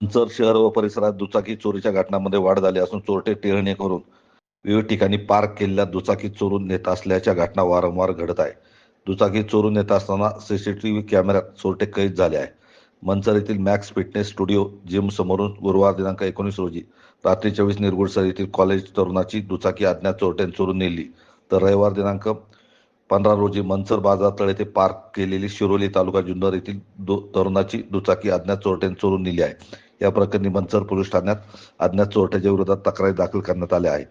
मंचर शहर व परिसरात दुचाकी चोरीच्या घटनांमध्ये वाढ झाली असून चोरटे टिळणे करून विविध ठिकाणी पार्क केलेल्या दुचाकी चोरून नेत असल्याच्या घटना वारंवार घडत आहे. दुचाकी चोरून नेत असताना सीसीटीव्ही कॅमेऱ्यात चोरटे कैद झाले आहे मंचर येथील मॅक्स फिटनेस स्टुडिओ जिम समोरून गुरुवार दिनांक एकोणीस रोजी रात्री चोवीस निरगुडसर येथील कॉलेज तरुणाची दुचाकी अज्ञात चोरट्याने चोरून नेली. तर रविवार दिनांक पंधरा रोजी मनसर बाजार येथे पार्क केलेली शिरोली तालुका जुन्नर येथील दो तरुणाची दुचाकी अज्ञात चोरट्याने चोरून नेली आहे. या प्रकरणी मंचर पोलीस ठाण्यात अज्ञात चोरट्याच्या विरोधात तक्रारी दाखल करण्यात आल्या आहे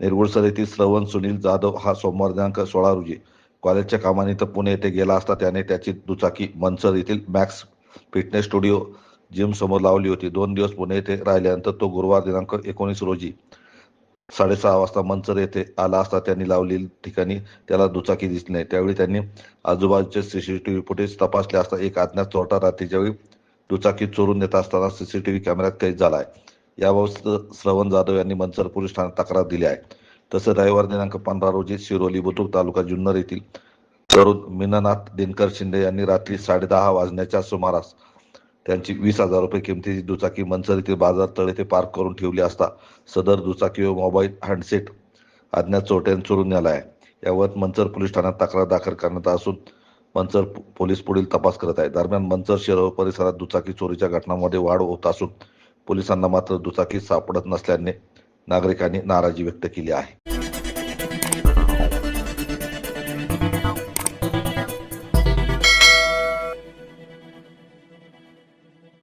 निरगुडसर येथील श्रवण सुनील जाधव हा सोमवार दिनांक सोळा रोजी कॉलेजच्या कामानिमित्त पुणे येथे गेला असता त्याने त्याची दुचाकी मनसर येथील मॅक्स फिटनेस स्टुडिओ जिम समोर लावली होती. दोन दिवस पुणे येथे राहिल्यानंतर तो गुरुवार दिनांक एकोणीस रोजी साडेसहा वाजता मंचर येथे आला असता त्यांनी लावलेल्या ठिकाणी त्याला दुचाकी दिसली नाही. त्यावेळी त्यांनी आजूबाजूचे सीसीटीव्ही फुटेज तपासले असता एक अज्ञात चोरटा रात्रीच्या वेळी दुचाकी चोरून नेत असताना सीसीटीव्ही कॅमेऱ्यात कैद झाला आहे याबाबत श्रवण जाधव यांनी मंचर पोलीस ठाण्यात तक्रार दिली आहे. तसंच रविवार दिनांक पंधरा रोजी शिरोली बुद्रुक तालुका जुन्नर येथील तरुण मीनानाथ दिनकर शिंदे यांनी रात्री साडेदहा वाजण्याच्या सुमारास त्यांची वीस हजार रुपये किमतीची दुचाकी मनसर येथील बाजार तळे ते पार्क करून ठेवली असता सदर दुचाकी व मोबाईल हँडसेट अज्ञात चोरट्याने चोरून नेला आहे. यावर मंचर पोलीस ठाण्यात तक्रार दाखल करण्यात असून मंचर पोलीस पुढील तपास करत आहे दरम्यान मंचर शहर परिसरात दुचाकी चोरीच्या घटनांमध्ये वाढ होत असून पोलिसांना मात्र दुचाकी सापडत नसल्याने नागरिकांनी नाराजी व्यक्त केली आहे.